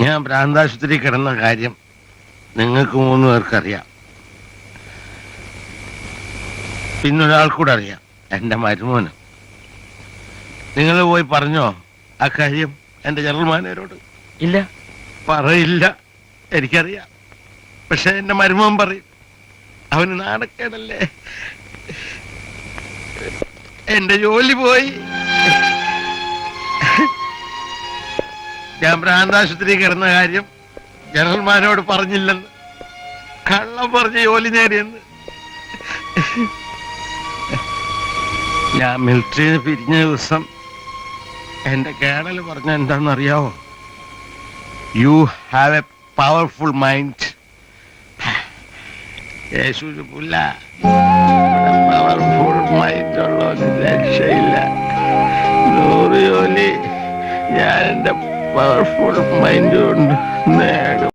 ഞാൻ ഭ്രാന്താശുപത്രി കിടന്ന കാര്യം നിങ്ങൾക്ക് മൂന്ന് പേർക്കറിയാം. പിന്നൊരാൾ കൂടെ അറിയാം എന്റെ മരുമോന്. നിങ്ങൾ പോയി പറഞ്ഞോ ആ കാര്യം എന്റെ ജനറൽ മാനേജരോട് ഇല്ല. പറയില്ല എനിക്കറിയാം. പക്ഷെ എന്റെ മരുമോൻ പറയും അവന് നാണക്കേടല്ലേ? എന്റെ ജോലി പോയി. ഞാൻ ഭ്രാന്താശുപത്രി കിടന്ന കാര്യം ജനറൽമാരോട് പറഞ്ഞില്ലെന്ന്. കള്ളം പറഞ്ഞ് ജോലി നേടിയെന്ന്. ഞാൻ മിലിറ്ററിയിൽ പിരിഞ്ഞ ദിവസം എന്റെ കേണൽ പറഞ്ഞ എന്താണെന്നറിയാവോ? You have a powerful mind Yeshu powerful mind ഉള്ള രക്ഷയില്ല. നൂറ് ഞാൻ എന്റെ പവർഫുൾ മൈൻഡ് കൊണ്ട് നേടും